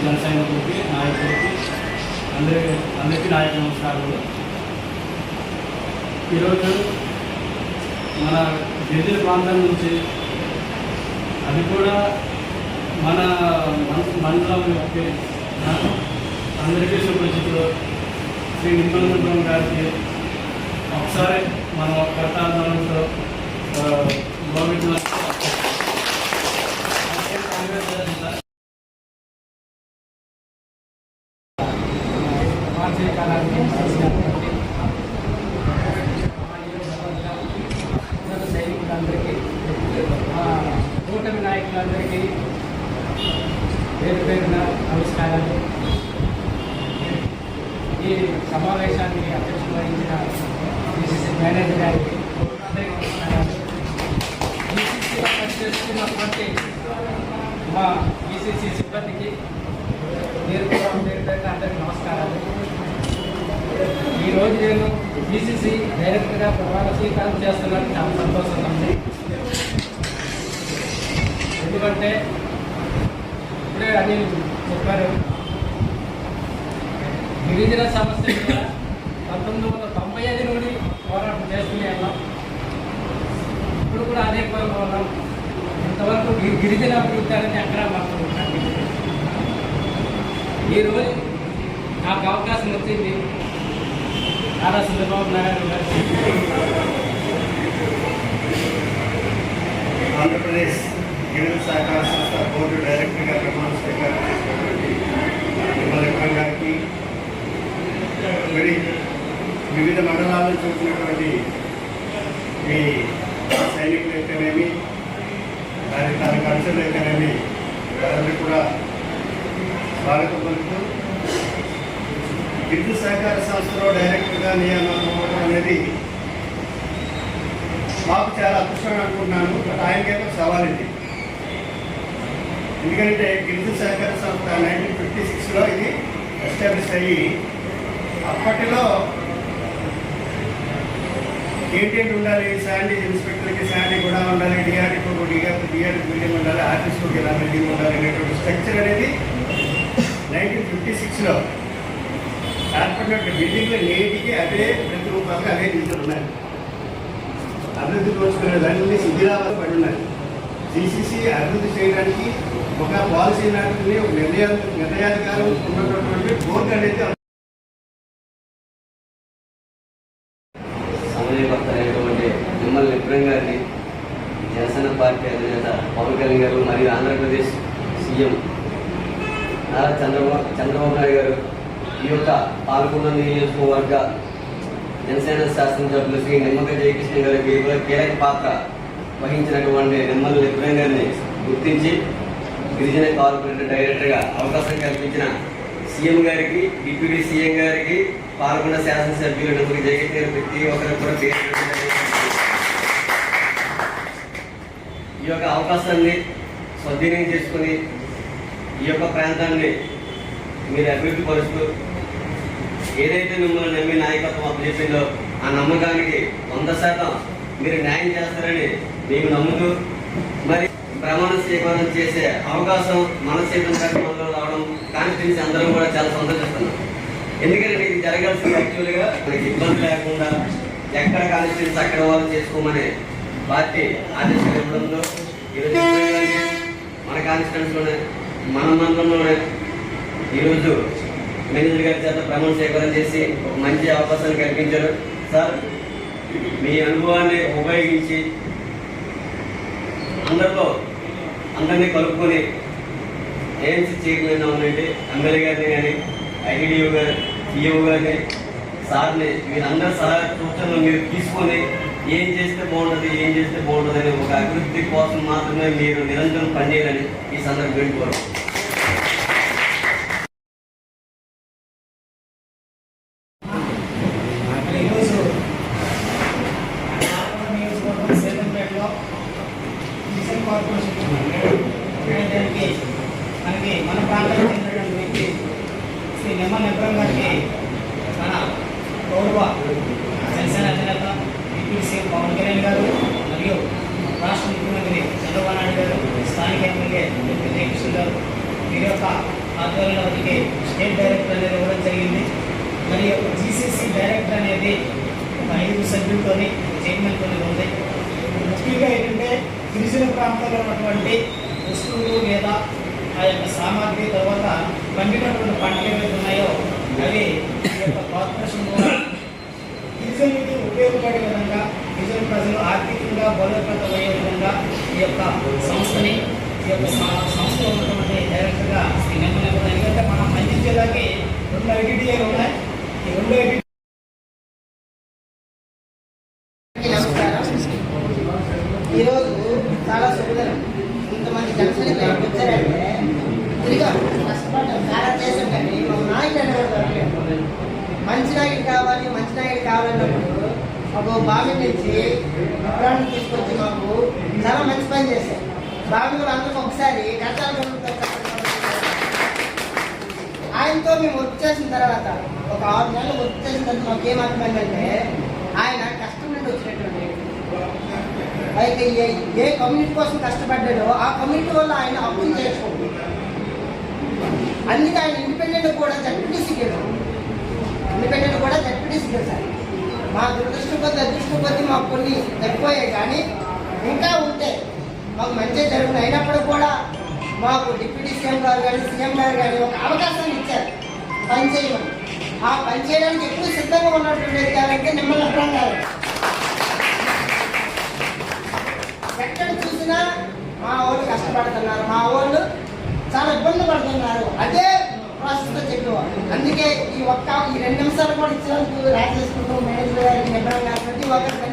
అందరి అందరికీ నా నమస్కారాలు. ఈరోజు మన గిరిజన ప్రాంతం నుంచి అది కూడా మన మండలం యొక్క అందరికీ సుపరిచితులు శ్రీ నిమ్మలం గారికి ఒకసారి మనం కట్టాలతో కర్తాంధ్రంతో గవర్నమెంట్ నాయకులందరికీ పేరు పేరున నమస్కారాలు. ఈ సమావేశానికి అధ్యక్షత వహించిన బీసీసీ మేనేజర్ గారికి బీసీసీలో పనిచేస్తున్నటువంటి మా బీసీసీ సిబ్బందికి మీరు పేరు పేరున అందరికీ నమస్కారాలు. ఈరోజు నేను బీసీసీ డైరెక్టర్గా ప్రమాణ స్వీకారం చేస్తున్నాను. చాలా సంతోషంగా ఉంది. ఎందుకంటే ఇప్పుడే అనిల్ చెప్పారు. గిరిజన సమస్య పంతొమ్మిది వందల తొంభై ఐదు నుండి పోరాటం చేస్తూనే ఉన్నాం ఇప్పుడు కూడా అదే పనులు ఉన్నాం ఇంతవరకు గిరిజన అభివృద్ధి అనేది అక్కడ మాత్రం ఈరోజు నాకు అవకాశం వచ్చింది నారా చంద్రబాబు నాయుడు గారు. ఆంధ్రప్రదేశ్ గిరిజన సహకార సంస్థ బోర్డు డైరెక్టర్గా ప్రమాణ స్వీకారం చేసినటువంటి నిర్మల గారికి మరి వివిధ మండలాలను చూసినటువంటి మీ సైనికులు అయితేనేమి దాని దాని ఖర్చులు అయితేనేమి వారందరూ కూడా స్వాగతం పలుకుతూ విద్యుత్ సహకార సంస్థలో డైరెక్టర్గా నియామకం అవ్వడం అనేది మాకు చాలా అదృష్టం అనుకుంటున్నాను. బట్ ఆయనకైతే సవాల్ ఇది. ఎందుకంటే గిరిజన సహకార సంస్థ నైన్టీన్ ఫిఫ్టీ సిక్స్లో ఇది ఎస్టాబ్లిష్ అయ్యి అప్పటిలో ఏంటేంటి ఉండాలి శాండీ ఇన్స్పెక్టర్కి శాండీ కూడా ఉండాలి డిఆర్డీకి డిఆర్ డిఆర్డీ బిల్డింగ్ ఉండాలి ఆర్టీస్కి ఇలా బిల్డింగ్ ఉండాలి అనేటువంటి స్ట్రక్చర్ అనేది నైన్టీన్ ఫిఫ్టీ సిక్స్లో ఏర్పడినటువంటి బిల్డింగ్లు నేటికి అదే ప్రతిరూపాలుగా అదే నిధులు ఉన్నాయి. అభివృద్ధి దోచుకునేదాన్ని శిథిలాలు పడి ఉన్నాయి సిసిసి అభివృద్ధి చేయడానికి ఒక పాలసీ నాటిని ఒక నిర్ణయా నిర్ణయాధికారం ఉన్నటువంటి బోర్డు అనేది సమన్వయకర్త అయినటువంటి మిమ్మల్ని విక్రమ్ గారిని జనసేన పార్టీ అధినేత పవన్ కళ్యాణ్ గారు మరియు ఆంధ్రప్రదేశ్ సీఎం నారా చంద్రబాబు చంద్రబాబు నాయుడు గారు ఈ యొక్క పాల్గొన్న నియోజకవర్గ జనసేన శాసనసభ్యులు శ్రీ నిమ్మక జయకృష్ణ గారికి కీలక పాత్ర వహించినటువంటి నిమ్మల విక్రమ్ గుర్తించి గిరిజన కార్పొరేటర్ డైరెక్టర్గా అవకాశం కల్పించిన సీఎం గారికి డిప్యూటీ సీఎం గారికి పాల్గొన్న శాసనసభ్యులు నిమ్మక జగన్ గారు ప్రతి ఒక్కరికి కూడా పేరు ఈ యొక్క అవకాశాన్ని సద్వినియోగం చేసుకుని ఈ యొక్క ప్రాంతాన్ని మీరు అభివృద్ధి పరుస్తూ ఏదైతే మిమ్మల్ని నమ్మి నాయకత్వం అప్పచెప్పిందో ఆ నమ్మకానికి వంద శాతం మీరు న్యాయం చేస్తారని మేము నమ్ముతూ మరి ప్రమాణ స్వీకారం చేసే అవకాశం మన చేతుల కార్యక్రమంలో రావడం కాన్స్టిట్యూన్సీ అందరం కూడా చాలా సంతోషిస్తున్నాం. ఎందుకంటే ఇది జరగాల్సింది యాక్చువల్గా మనకి ఇబ్బంది లేకుండా ఎక్కడ కాన్స్టిట్యూన్సీ అక్కడ వాళ్ళు చేసుకోమని పార్టీ ఆదేశాలు ఇవ్వడంలో ఈరోజు మన కాన్స్టిట్యూన్సీలోనే మన మండలంలోనే ఈరోజు మేనేజర్ గారి చేత ప్రమాణ స్వీకారం చేసి ఒక మంచి అవకాశాన్ని కల్పించారు. సార్ మీ అనుభవాన్ని ఉపయోగించి అందరిలో అందరినీ కలుపుకొని ఏం చైర్మన్ అవునంటే ఎమ్మెల్యే గారిని కానీ ఐటీడీఓ గారు పిఓ గారిని సార్ని వీళ్ళందరి సలహా సూచనలు మీరు తీసుకొని ఏం చేస్తే బాగుంటుంది ఏం చేస్తే బాగుంటుంది అనే ఒక అభివృద్ధి కోసం మాత్రమే మీరు నిరంతరం పనిచేయాలని ఈ సందర్భంగా కోరు మరి ఈరోజు ఆలమూరు నియోజకవర్గం సేతంపేటలో మిషన్ కార్పొరేషన్ దానికి మనకి మన ప్రాంతానికి చెందినటువంటి వ్యక్తి శ్రీ నిమ్మ నిబ్రం గారికి మన గౌరవ జనసేన అధినేత డిప్యూటీ సీఎం పవన్ కళ్యాణ్ గారు మరియు రాష్ట్ర ముఖ్యమంత్రి చంద్రబాబు నాయుడు గారు స్థానిక ఎమ్మెల్యే జయకృష్ణ గారు వీరి యొక్క ఆధ్వర్యంలో వారికి స్టేట్ డైరెక్టర్ అనేది ఇవ్వడం జరిగింది. మరియు జీసీసీ డైరెక్టర్ అనేది ఒక ఐదు సభ్యులతోని చైర్మన్తో ఉంది. ముఖ్యంగా ఏంటంటే గిరిజన ప్రాంతాల్లో ఉన్నటువంటి వస్తువులు లేదా ఆ యొక్క సామాగ్రి తర్వాత పండినటువంటి పంటలు ఏవైతే ఉన్నాయో అవి యొక్క కార్పొరేషన్ గిరిజనులకి ఉపయోగపడే విధంగా గిరిజన ప్రజలు ఆర్థికంగా బలోపేతం అయ్యే విధంగా ఈ యొక్క సంస్థని ఈ యొక్క స- సంస్థలో ఉన్నటువంటి డైరెక్టర్గా శ్రీ నెమ్మది ఎందుకంటే మన మంచి జిల్లాకి రెండు ఐటీడీఏలు ఉన్నాయి. ఈ రెండు ఐటీ ఒక బావి నుంచి విగ్రహాన్ని తీసుకొచ్చి మాకు చాలా మంచి పని చేశారు. బావి కూడా అందరికి ఒకసారి గంటలు ఆయనతో మేము వర్క్ చేసిన తర్వాత ఒక ఆరు నెలలు వర్క్ చేసిన తర్వాత మాకు ఏం అంటే ఆయన కష్టం నుండి వచ్చినటువంటి అయితే ఏ ఏ కమ్యూనిటీ కోసం కష్టపడ్డాడో ఆ కమ్యూనిటీ వల్ల ఆయన అప్పులు చేసుకోండి. అందుకే ఆయన ఇండిపెండెంట్ కూడా జడ్పీటీసీ గెలిచారు. ఇండిపెండెంట్ కూడా జడ్పీటీసీ గెలిచారు. మా దురదృష్టం కొద్ది అదృష్టం కొద్ది మాకు కొన్ని తగ్గిపోయాయి కానీ ఇంకా ఉంటే మాకు మంచి జరుగుతుంది అయినప్పుడు కూడా మాకు డిప్యూటీ సీఎం గారు కానీ సీఎం గారు కానీ ఒక అవకాశం ఇచ్చారు పని చేయమని ఆ పని చేయడానికి ఎప్పుడు సిద్ధంగా ఉన్నటువంటి వ్యక్తి నిమ్మల గారు ఎక్కడ చూసినా మా వాళ్ళు కష్టపడుతున్నారు మా వాళ్ళు చాలా ఇబ్బంది పడుతున్నారు. అదే ప్రాసెస్తో చెప్పేవారు అందుకే ఈ ఒక్క ఈ రెండు నిమిషాలు కూడా ఇచ్చినందుకు రాజేసుకుంటూ నిబ్బరం గారు ప్రతి